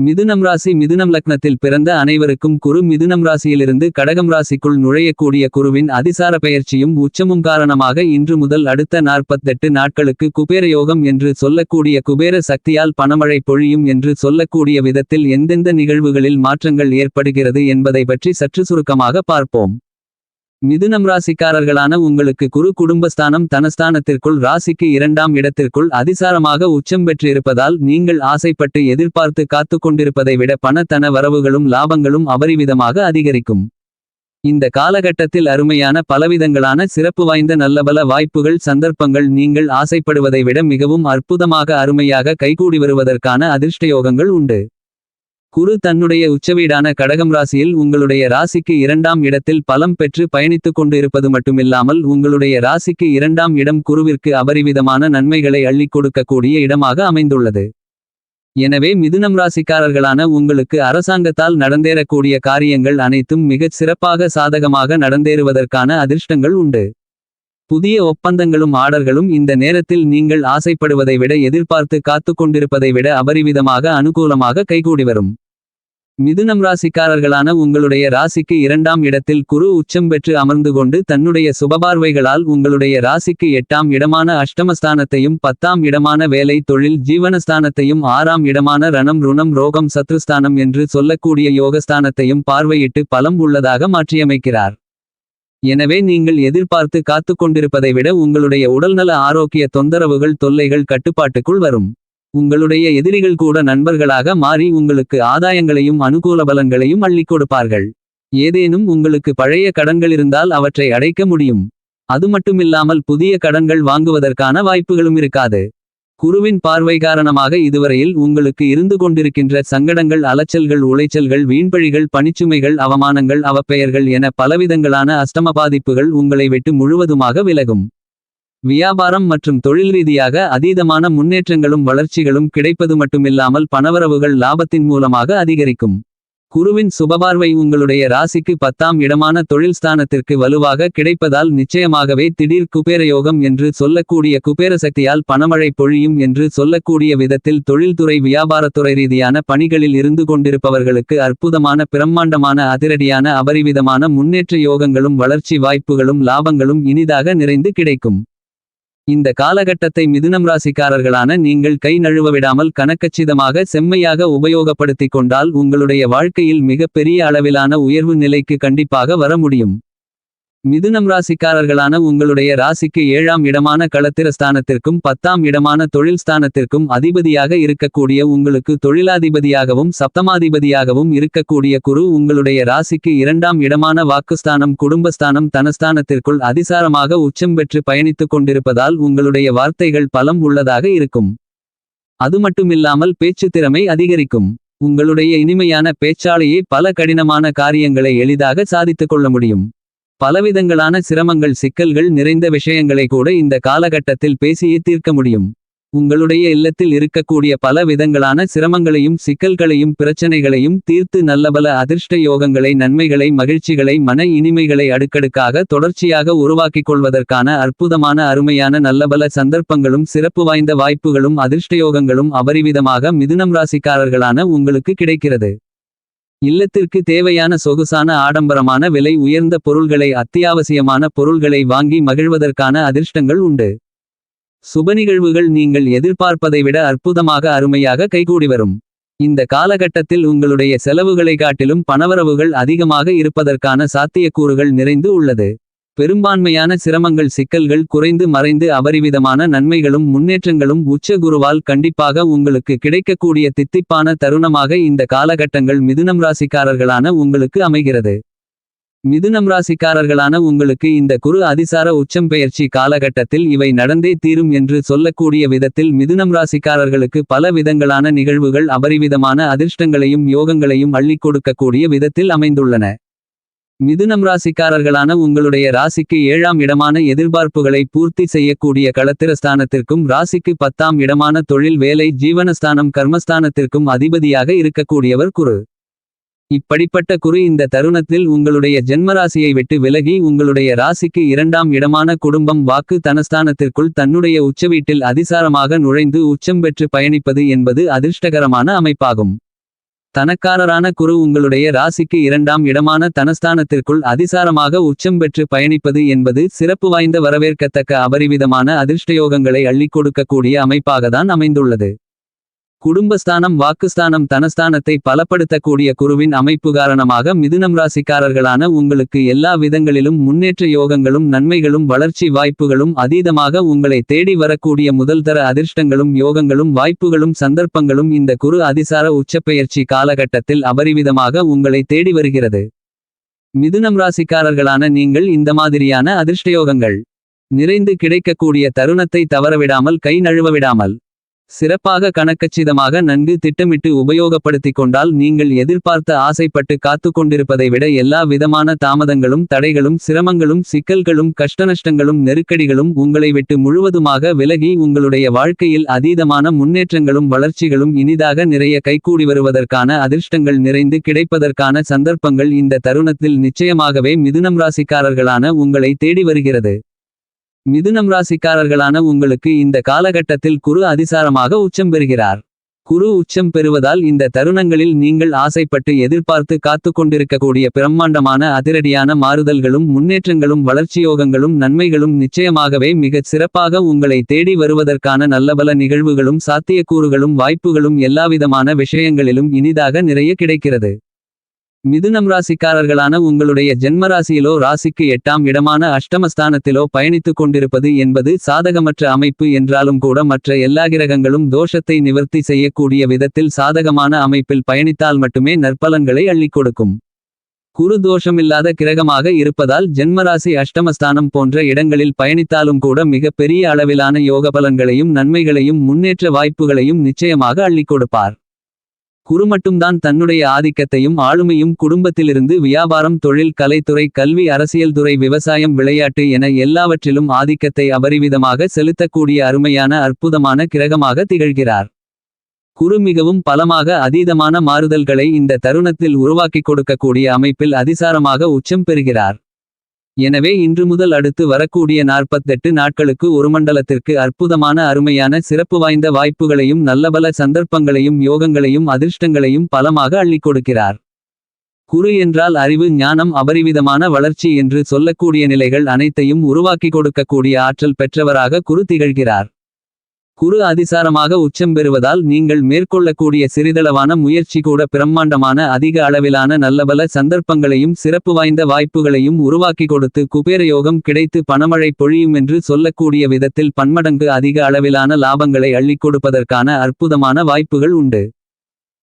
மிதுனம் ராசி மிதுனம் லக்னத்தில் பிறந்த அனைவருக்கும் குரு மிதுனம் ராசியிலிருந்து கடகம் ராசிக்குள் நுழையக்கூடிய குருவின் அதிசார பெயர்ச்சியும் உச்சமும் காரணமாக இன்று முதல் அடுத்த நாற்பத்தெட்டு நாட்களுக்கு குபேர யோகம் என்று சொல்லக்கூடிய குபேர சக்தியால் பணமழை பொழியும் என்று சொல்லக்கூடிய விதத்தில் எந்தெந்த நிகழ்வுகளில் மாற்றங்கள் ஏற்படுகிறது என்பதை பற்றி சற்று சுருக்கமாக பார்ப்போம். மிதுனம் ராசிக்காரர்களான உங்களுக்கு குரு குடும்பஸ்தானம் தனஸ்தானத்திற்குள் ராசிக்கு இரண்டாம் இடத்திற்குள் அதிசாரமாக உச்சம் பெற்றிருப்பதால் நீங்கள் ஆசைப்பட்டு எதிர்பார்த்து காத்து கொண்டிருப்பதை விட பணத்தன வரவுகளும் லாபங்களும் அபரிவிதமாக அதிகரிக்கும். இந்த காலகட்டத்தில் அருமையான பலவிதங்களான சிறப்பு வாய்ந்த நல்லபல வாய்ப்புகள் சந்தர்ப்பங்கள் நீங்கள் ஆசைப்படுவதை விட மிகவும் அற்புதமாக அருமையாக கைகூடி வருவதற்கான அதிர்ஷ்டயோகங்கள் உண்டு. குரு தன்னுடைய உச்சவீடான கடகம் ராசியில் உங்களுடைய ராசிக்கு இரண்டாம் இடத்தில் பலம் பெற்று பயணித்துக் கொண்டு இருப்பது மட்டுமில்லாமல் உங்களுடைய ராசிக்கு இரண்டாம் இடம் குருவிற்கு அபரிவிதமான நன்மைகளை அள்ளிக் கொடுக்கக்கூடிய இடமாக அமைந்துள்ளது. எனவே மிதுனம் ராசிக்காரர்களான உங்களுக்கு அரசாங்கத்தால் நடந்தேறக்கூடிய காரியங்கள் அனைத்தும் மிகச் சிறப்பாக சாதகமாக நடந்தேறுவதற்கான அதிர்ஷ்டங்கள் உண்டு. புதிய ஒப்பந்தங்களும் ஆர்டர்களும் இந்த நேரத்தில் நீங்கள் ஆசைப்படுவதை விட எதிர்பார்த்து காத்து கொண்டிருப்பதை விட அபரிவிதமாக அனுகூலமாக கைகூடி வரும். மிதுனம் ராசிக்காரர்களான உங்களுடைய ராசிக்கு இரண்டாம் இடத்தில் குரு உச்சம் பெற்று அமர்ந்து கொண்டு தன்னுடைய சுபபார்வைகளால் உங்களுடைய ராசிக்கு எட்டாம் இடமான அஷ்டமஸ்தானத்தையும் பத்தாம் இடமான வேலை தொழில் ஜீவனஸ்தானத்தையும் ஆறாம் இடமான ரணம் ருணம் ரோகம் சத்ருஸ்தானம் என்று சொல்லக்கூடிய யோகஸ்தானத்தையும் பார்வையிட்டு பலம் உள்ளதாக மாற்றியமைக்கிறார். எனவே நீங்கள் எதிர்பார்த்து காத்து கொண்டிருப்பதை விட உங்களுடைய உடல்நல ஆரோக்கிய தொந்தரவுகள் தொல்லைகள் கட்டுப்பாட்டுக்குள் வரும். உங்களுடைய எதிரிகள் கூட நண்பர்களாக மாறி உங்களுக்கு ஆதாயங்களையும் அனுகூல பலன்களையும் அள்ளிக் கொடுப்பார்கள் ஏதேனும் உங்களுக்கு பழைய கடன்கள் இருந்தால் அவற்றை அடைக்க முடியும். அது மட்டுமில்லாமல் புதிய கடன்கள் வாங்குவதற்கான வாய்ப்புகளும் இருக்காது. குருவின் பார்வை காரணமாக இதுவரையில் உங்களுக்கு இருந்து கொண்டிருக்கின்ற சங்கடங்கள் அலைச்சல்கள் உளைச்சல்கள் வீண்பழிகள் பணிச்சுமைகள் அவமானங்கள் அவப்பெயர்கள் என பலவிதங்களான அஷ்டம பாதிப்புகள் உங்களை விட்டு முழுவதுமாக விலகும். வியாபாரம் மற்றும் தொழில் ரீதியாக அதீதமான முன்னேற்றங்களும் வளர்ச்சிகளும் கிடைப்பது மட்டுமில்லாமல் பணவரவுகள் லாபத்தின் மூலமாக அதிகரிக்கும். குருவின் சுபபார்வை உங்களுடைய ராசிக்கு பத்தாம் இடமான தொழில் ஸ்தானத்திற்கு வலுவாக கிடைப்பதால் நிச்சயமாகவே திடீர் குபேரயோகம் என்று சொல்லக்கூடிய குபேர சக்தியால் பணமழை பொழியும் என்று சொல்லக்கூடிய விதத்தில் தொழில்துறை வியாபாரத்துறை ரீதியான பணிகளில் இருந்து கொண்டிருப்பவர்களுக்கு அற்புதமான பிரம்மாண்டமான அதிரடியான அபரிவிதமான முன்னேற்ற யோகங்களும் வளர்ச்சி வாய்ப்புகளும் லாபங்களும் இனிதாக நிறைந்து கிடைக்கும். இந்த காலகட்டத்தை மிதுனம் ராசிக்காரர்களான நீங்கள் கை நழுவ விடாமல் கணக்கச்சிதமாக செம்மையாக உபயோகப்படுத்திக் கொண்டால் உங்களுடைய வாழ்க்கையில் மிகப்பெரிய அளவிலான உயர்வு நிலைக்கு கண்டிப்பாக வர முடியும். மிதுனம் ராசிக்காரர்களான உங்களுடைய ராசிக்கு ஏழாம் இடமான களத்திரஸ்தானத்திற்கும் பத்தாம் இடமான தொழில் ஸ்தானத்திற்கும் அதிபதியாக இருக்கக்கூடிய உங்களுக்கு தொழிலாதிபதியாகவும் சப்தமாதிபதியாகவும் இருக்கக்கூடிய குரு உங்களுடைய ராசிக்கு இரண்டாம் இடமான வாக்குஸ்தானம் குடும்பஸ்தானம் தனஸ்தானத்திற்குள் அதிசாரமாக உச்சம் பெற்று பயணித்துக் கொண்டிருப்பதால் உங்களுடைய வார்த்தைகள் பலம் உள்ளதாக இருக்கும். அது மட்டுமில்லாமல் பேச்சுத் திறமை அதிகரிக்கும். உங்களுடைய இனிமையான பேச்சாலேயே பல கடினமான காரியங்களை எளிதாக சாதித்துக் கொள்ள முடியும். பலவிதங்களான சிரமங்கள் சிக்கல்கள் நிறைந்த விஷயங்களை கூட இந்த காலகட்டத்தில் பேசியே தீர்க்க முடியும். உங்களுடைய இல்லத்தில் இருக்கக்கூடிய பல விதங்களான சிரமங்களையும் சிக்கல்களையும் பிரச்சனைகளையும் தீர்த்து நல்லபல அதிர்ஷ்ட யோகங்களை நன்மைகளை மகிழ்ச்சிகளை மன இனிமைகளை அடுக்கடுக்காக தொடர்ச்சியாக உருவாக்கிக் கொள்வதற்கான அற்புதமான அருமையான நல்லபல சந்தர்ப்பங்களும் சிறப்பு வாய்ந்த வாய்ப்புகளும் அதிர்ஷ்டயோகங்களும் அபரிவிதமாக மிதுனம் ராசிக்காரர்களான உங்களுக்கு கிடைக்கிறது. இல்லத்திற்கு தேவையான சொகுசான ஆடம்பரமான விலை உயர்ந்த பொருள்களை அத்தியாவசியமான பொருள்களை வாங்கி மகிழ்வதற்கான அதிர்ஷ்டங்கள் உண்டு. சுப நிகழ்வுகள் நீங்கள் எதிர்பார்ப்பதை விட அற்புதமாக அருமையாக கைகூடி வரும். இந்த காலகட்டத்தில் உங்களுடைய செலவுகளை காட்டிலும் பணவரவுகள் அதிகமாக இருப்பதற்கான சாத்தியக்கூறுகள் நிறைந்து உள்ளது. பெரும்பான்மையான சிரமங்கள் சிக்கல்கள் குறைந்து மறைந்து அபரிவிதமான நன்மைகளும் முன்னேற்றங்களும் உச்ச குருவால் கண்டிப்பாக உங்களுக்கு கிடைக்கக்கூடிய தித்திப்பான தருணமாக இந்த காலகட்டங்கள் மிதுனம் ராசிக்காரர்களான உங்களுக்கு அமைகிறது. மிதுனம் ராசிக்காரர்களான உங்களுக்கு இந்த குரு அதிசார உச்சம் பெயர்ச்சி காலகட்டத்தில் இவை நடந்தே தீரும் என்று சொல்லக்கூடிய விதத்தில் மிதுனம் ராசிக்காரர்களுக்கு பல விதங்களான நிகழ்வுகள் அபரிவிதமான அதிர்ஷ்டங்களையும் யோகங்களையும் அள்ளிக் கொடுக்கக்கூடிய விதத்தில் அமைந்துள்ளன. மிதுனம் ராசிக்காரர்களான உங்களுடைய ராசிக்கு ஏழாம் இடமான எதிர்பார்ப்புகளை பூர்த்தி செய்யக்கூடிய களத்திரஸ்தானத்திற்கும் ராசிக்கு பத்தாம் இடமான தொழில் வேலை ஜீவனஸ்தானம் கர்மஸ்தானத்திற்கும் அதிபதியாக இருக்கக்கூடியவர் குரு. இப்படிப்பட்ட குரு இந்த தருணத்தில் உங்களுடைய ஜென்மராசியை விட்டு விலகி உங்களுடைய ராசிக்கு இரண்டாம் இடமான குடும்பம் வாக்கு தனஸ்தானத்திற்குள் தன்னுடைய உச்சவீட்டில் அதிசாரமாக நுழைந்து உச்சம் பெற்று பயணிப்பது என்பது அதிர்ஷ்டகரமான அமைப்பாகும். தனக்காரரான குரு உங்களுடைய ராசிக்கு இரண்டாம் இடமான தனஸ்தானத்திற்குள் அதிசாரமாக உச்சம் பெற்று பயணிப்பது என்பது சிறப்பு வாய்ந்த வரவேற்கத்தக்க அபரிவிதமான அதிர்ஷ்டயோகங்களை அள்ளிக் கொடுக்கக்கூடிய அமைப்பாகத்தான் அமைந்துள்ளது. குடும்பஸ்தானம் வாக்குஸ்தானம் தனஸ்தானத்தை பலப்படுத்தக்கூடிய குருவின் அமைப்பு காரணமாக மிதுனம் ராசிக்காரர்களான உங்களுக்கு எல்லா விதங்களிலும் முன்னேற்ற யோகங்களும் நன்மைகளும் வளர்ச்சி வாய்ப்புகளும் அதீதமாக உங்களை தேடி வரக்கூடிய முதல்தர அதிர்ஷ்டங்களும் யோகங்களும் வாய்ப்புகளும் சந்தர்ப்பங்களும் இந்த குரு அதிசார உச்சப்பெயர்ச்சி காலகட்டத்தில் அபரிவிதமாக உங்களை தேடி வருகிறது. மிதுனம் ராசிக்காரர்களான நீங்கள் இந்த மாதிரியான அதிர்ஷ்டயோகங்கள். நிறைந்து கிடைக்கக்கூடிய தருணத்தை தவறவிடாமல் கை நழுவ விடாமல் சிறப்பாக கணக்கச்சிதமாக நன்கு திட்டமிட்டு உபயோகப்படுத்திக் கொண்டால் நீங்கள் எதிர்பார்த்த ஆசைப்பட்டு காத்து கொண்டிருப்பதை விட எல்லா விதமான தாமதங்களும் தடைகளும் சிரமங்களும் சிக்கல்களும் கஷ்டநஷ்டங்களும் நெருக்கடிகளும் உங்களை விட்டு முழுவதுமாக விலகி உங்களுடைய வாழ்க்கையில் அதீதமான முன்னேற்றங்களும் வளர்ச்சிகளும் இனிதாக நிறைய கைகூடி வருவதற்கான அதிர்ஷ்டங்கள் நிறைந்து கிடைப்பதற்கான சந்தர்ப்பங்கள் இந்த தருணத்தில் நிச்சயமாகவே மிதுனம் ராசிக்காரர்களான உங்களை தேடி வருகிறது. மிதுனம் ராசிக்காரர்களான உங்களுக்கு இந்த காலகட்டத்தில் குரு அதிசாரமாக உச்சம் பெறுகிறார். குரு உச்சம் பெறுவதால் இந்த தருணங்களில் நீங்கள் ஆசைப்பட்டு எதிர்பார்த்து காத்து கொண்டிருக்கக்கூடிய பிரம்மாண்டமான அதிரடியான மாறுதல்களும் முன்னேற்றங்களும் வளர்ச்சியோகங்களும் நன்மைகளும் நிச்சயமாகவே மிகச் சிறப்பாக உங்களை தேடி வருவதற்கான நல்லபல நிகழ்வுகளும் சாத்தியக்கூறுகளும் வாய்ப்புகளும் எல்லாவிதமான விஷயங்களிலும் இனிதாக நிறைய கிடைக்கிறது. மிதுனம் ராசிக்காரர்களான உங்களுடைய ஜென்மராசியிலோ ராசிக்கு எட்டாம் இடமான அஷ்டமஸ்தானத்திலோ பயணித்துக் கொண்டிருப்பது என்பது சாதகமற்ற அமைப்பு என்றாலும் கூட மற்ற எல்லா கிரகங்களும் தோஷத்தை நிவர்த்தி செய்யக்கூடிய விதத்தில் சாதகமான அமைப்பில் பயணித்தால் மட்டுமே நற்பலன்களை அள்ளிக் கொடுக்கும். குரு தோஷமில்லாத கிரகமாக இருப்பதால் ஜென்மராசி அஷ்டமஸ்தானம் போன்ற இடங்களில் பயணித்தாலும் கூட மிக பெரிய அளவிலான யோகபலன்களையும் நன்மைகளையும் முன்னேற்ற வாய்ப்புகளையும் நிச்சயமாக அள்ளிக் கொடுப்பார். குரு மட்டும்தான் தன்னுடைய ஆதிக்கத்தையும் ஆளுமையும் குடும்பத்திலிருந்து வியாபாரம் தொழில் கலைத்துறை கல்வி அரசியல் துறை விவசாயம் விளையாட்டு என எல்லாவற்றிலும் ஆதிக்கத்தை அபரிவிதமாக செலுத்தக்கூடிய அருமையான அற்புதமான கிரகமாக திகழ்கிறார். குரு மிகவும் பலமாக அதீதமான மாறுதல்களை இந்த தருணத்தில் உருவாக்கிக் கொடுக்கக்கூடிய அமைப்பில் அதிசாரமாக உச்சம் பெறுகிறார். எனவே இன்று முதல் அடுத்து வரக்கூடிய நாற்பத்தெட்டு நாட்களுக்கு ஒரு மண்டலத்திற்கு அற்புதமான அருமையான சிறப்பு வாய்ந்த வாய்ப்புகளையும் நல்லபல சந்தர்ப்பங்களையும் யோகங்களையும் அதிர்ஷ்டங்களையும் பலமாக அள்ளிக் கொடுக்கிறார். குரு என்றால் அறிவு ஞானம் அபரிவிதமான வளர்ச்சி என்று சொல்லக்கூடிய நிலைகள் அனைத்தையும் உருவாக்கிக் கொடுக்கக்கூடிய ஆற்றல் பெற்றவராக குரு திகழ்கிறார். குரு அதிசாரமாக உச்சம் பெறுவதால் நீங்கள் மேற்கொள்ளக்கூடிய சிறிதளவான முயற்சி கூட பிரம்மாண்டமான அதிக அளவிலான நல்லபல சந்தர்ப்பங்களையும் சிறப்பு வாய்ந்த வாய்ப்புகளையும் உருவாக்கி கொடுத்து குபேரயோகம் கிடைத்து பணமழை பொழியும் என்று சொல்லக்கூடிய விதத்தில் பன்மடங்கு அதிக அளவிலான லாபங்களை அள்ளிக் கொடுப்பதற்கான அற்புதமான வாய்ப்புகள் உண்டு.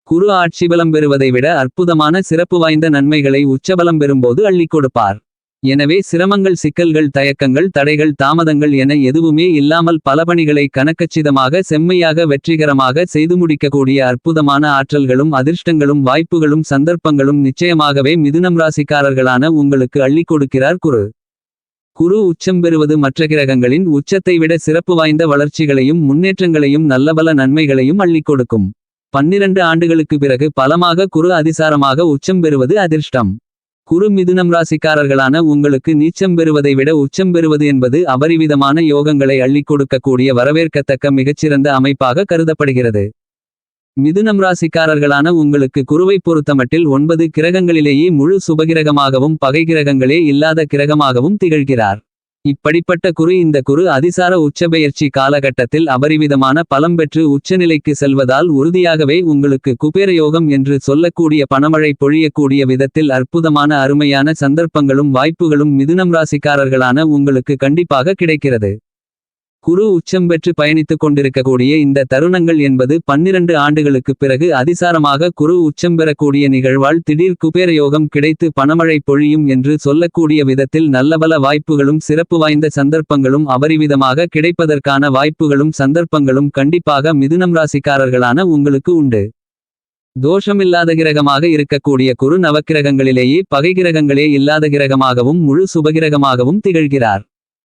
குரு ஆட்சிபலம் பெறுவதை விட அற்புதமான சிறப்பு வாய்ந்த நன்மைகளை உச்சபலம் பெறும்போது அள்ளிக் கொடுப்பார். எனவே சிரமங்கள் சிக்கல்கள் தயக்கங்கள் தடைகள் தாமதங்கள் என எதுவுமே இல்லாமல் பல பணிகளை கணக்கச்சிதமாக செம்மையாக வெற்றிகரமாக செய்து முடிக்கக்கூடிய அற்புதமான ஆற்றல்களும் அதிர்ஷ்டங்களும் வாய்ப்புகளும் சந்தர்ப்பங்களும் நிச்சயமாகவே மிதுனம் ராசிக்காரர்களான உங்களுக்கு அள்ளிக் கொடுக்கிறார் குரு. குரு உச்சம் பெறுவது மற்ற கிரகங்களின் உச்சத்தை விட சிறப்பு வாய்ந்த வளர்ச்சிகளையும் முன்னேற்றங்களையும் நல்லபல நன்மைகளையும் அள்ளிக் கொடுக்கும். பன்னிரண்டு ஆண்டுகளுக்கு பிறகு பலமாக குரு அதிசாரமாக உச்சம் பெறுவது அதிர்ஷ்டம். குரு மிதுனம் ராசிக்காரர்களான உங்களுக்கு நீச்சம் பெறுவதை விட உச்சம் பெறுவது என்பது அபரிவிதமான யோகங்களை அள்ளிக் கொடுக்கக்கூடிய வரவேற்கத்தக்க மிகச்சிறந்த அமைப்பாக கருதப்படுகிறது. மிதுனம் ராசிக்காரர்களான உங்களுக்கு குருவை பொறுத்தமட்டில் ஒன்பது கிரகங்களிலேயே முழு சுபகிரகமாகவும் பகை கிரகங்களே இல்லாத கிரகமாகவும் திகழ்கிறார். இப்படிப்பட்ட குரு இந்த குரு அதிசார உச்சபெயர்ச்சி காலகட்டத்தில் அபரிவிதமான பலம் பெற்று உச்சநிலைக்கு செல்வதால் உறுதியாகவே உங்களுக்கு குபேரயோகம் என்று சொல்லக்கூடிய பணமழை பொழியக்கூடிய விதத்தில் அற்புதமான அருமையான சந்தர்ப்பங்களும் வாய்ப்புகளும் மிதுனம் ராசிக்காரர்களான உங்களுக்கு கண்டிப்பாக கிடைக்கிறது. குரு உச்சம் பெற்று பயணித்துக் கொண்டிருக்கக்கூடிய இந்த தருணங்கள் என்பது பன்னிரண்டு ஆண்டுகளுக்குப் பிறகு அதிசாரமாக குரு உச்சம் பெறக்கூடிய நிகழ்வால் திடீர் குபேரயோகம் கிடைத்து பணமழை பொழியும் என்று சொல்லக்கூடிய விதத்தில் நல்லபல வாய்ப்புகளும் சிறப்பு வாய்ந்த சந்தர்ப்பங்களும் அபரிவிதமாக கிடைப்பதற்கான வாய்ப்புகளும் சந்தர்ப்பங்களும் கண்டிப்பாக மிதுனம் ராசிக்காரர்களான உங்களுக்கு உண்டு. தோஷமில்லாத கிரகமாக இருக்கக்கூடிய குரு நவக்கிரகங்களிலேயே பகை கிரகங்களே இல்லாத கிரகமாகவும் முழு சுபகிரகமாகவும் திகழ்கிறார்.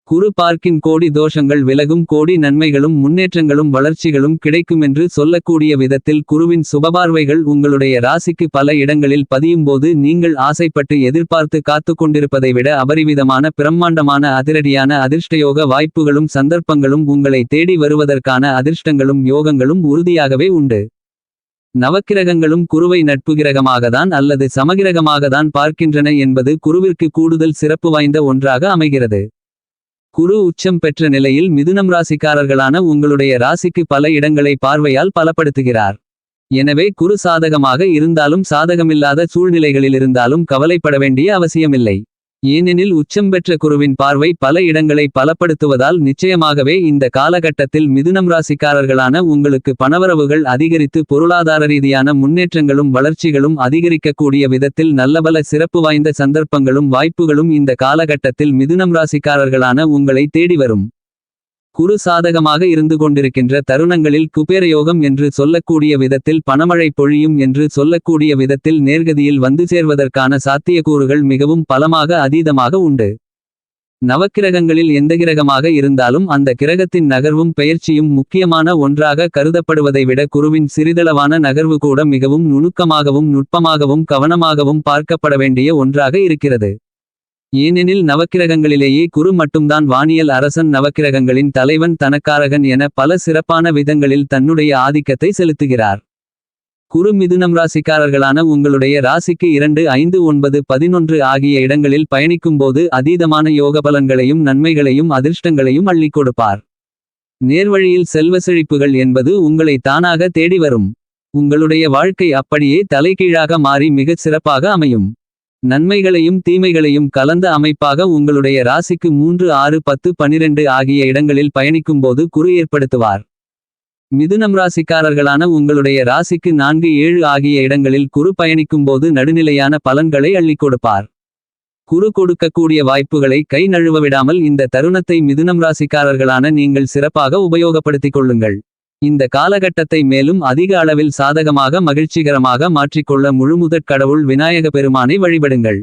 குரு பார்க்கின் கோடி தோஷங்கள் விலகும் கோடி நன்மைகளும் முன்னேற்றங்களும் வளர்ச்சிகளும் கிடைக்குமென்று சொல்லக்கூடிய விதத்தில் குருவின் சுபபார்வைகள் உங்களுடைய ராசிக்கு பல இடங்களில் பதியும்போது நீங்கள் ஆசைப்பட்டு எதிர்பார்த்து காத்து கொண்டிருப்பதை விட அபரிவிதமான பிரம்மாண்டமான அதிரடியான அதிர்ஷ்டயோக வாய்ப்புகளும் சந்தர்ப்பங்களும் உங்களை தேடி வருவதற்கான அதிர்ஷ்டங்களும் யோகங்களும் உறுதியாகவே உண்டு. நவக்கிரகங்களும் குருவை நட்புகிரகமாகத்தான் அல்லது சமகிரகமாகத்தான் பார்க்கின்றன என்பது குருவிற்கு கூடுதல் சிறப்பு வாய்ந்த ஒன்றாக அமைகிறது. குரு உச்சம் பெற்ற நிலையில் மிதுனம் ராசிக்காரர்களான உங்களுடைய ராசிக்கு பல இடங்களை பார்வையால் பலப்படுத்துகிறார். எனவே குரு சாதகமாக இருந்தாலும் சாதகமில்லாத சூழ்நிலைகளில் இருந்தாலும் கவலைப்பட வேண்டிய அவசியமில்லை. ஏனெனில் உச்சம் பெற்ற குருவின் பார்வை பல இடங்களை பலப்படுத்துவதால் நிச்சயமாகவே இந்த காலகட்டத்தில் மிதுனம் ராசிக்காரர்களான உங்களுக்கு பணவரவுகள் அதிகரித்து பொருளாதார ரீதியான முன்னேற்றங்களும் வளர்ச்சிகளும் அதிகரிக்கக்கூடிய விதத்தில் நல்லபல சிறப்பு வாய்ந்த சந்தர்ப்பங்களும் வாய்ப்புகளும் இந்த காலகட்டத்தில் மிதுனம் ராசிக்காரர்களான உங்களை தேடி வரும். குரு சாதகமாக இருந்து கொண்டிருக்கின்ற தருணங்களில் குபேரயோகம் என்று சொல்லக்கூடிய விதத்தில் பணமழை பொழியும் என்று சொல்லக்கூடிய விதத்தில் நேர்கதியில் வந்து சேர்வதற்கான சாத்தியக்கூறுகள் மிகவும் பலமாக அதீதமாக உண்டு. நவக்கிரகங்களில் எந்த கிரகமாக இருந்தாலும் அந்த கிரகத்தின் நகர்வும் பெயர்ச்சியும் முக்கியமான ஒன்றாக கருதப்படுவதை விட குருவின் சிறிதளவான நகர்வு கூட மிகவும் நுணுக்கமாகவும் நுட்பமாகவும் கவனமாகவும் பார்க்கப்பட வேண்டிய ஒன்றாக இருக்கிறது. ஏனெனில் நவக்கிரகங்களிலேயே குரு மட்டும்தான் வானியல் அரசன் நவக்கிரகங்களின் தலைவன் தனக்காரகன் என பல சிறப்பான விதங்களில் தன்னுடைய ஆதிக்கத்தை செலுத்துகிறார். குரு மிதுனம் ராசிக்காரர்களான உங்களுடைய ராசிக்கு இரண்டு ஐந்து ஒன்பது பதினொன்று ஆகிய இடங்களில் பயணிக்கும்போது அதீதமான யோக பலன்களையும் நன்மைகளையும் அதிர்ஷ்டங்களையும் அள்ளிக் கொடுப்பார். நேர்வழியில் செல்வ செழிப்புகள் என்பது உங்களை தானாக தேடி வரும். உங்களுடைய வாழ்க்கை அப்படியே தலைகீழாக மாறி மிகச் சிறப்பாக அமையும். நன்மைகளையும் தீமைகளையும் கலந்த அமைப்பாக உங்களுடைய ராசிக்கு மூன்று ஆறு பத்து பனிரெண்டு ஆகிய இடங்களில் பயணிக்கும்போது குரு ஏற்படுத்துவார். மிதுனம் ராசிக்காரர்களான உங்களுடைய ராசிக்கு நான்கு ஏழு ஆகிய இடங்களில் குரு பயணிக்கும்போது நடுநிலையான பலன்களை அள்ளிக் கொடுப்பார். குரு கொடுக்கக்கூடிய வாய்ப்புகளை கை நழுவ விடாமல் இந்த தருணத்தை மிதுனம் ராசிக்காரர்களான நீங்கள் சிறப்பாக உபயோகப்படுத்திக் கொள்ளுங்கள். இந்த காலகட்டத்தை மேலும் அதிக அளவில் சாதகமாக மகிழ்ச்சிகரமாக மாற்றிக்கொள்ள முழுமுதற் கடவுள் விநாயக பெருமானை வழிபடுங்கள்.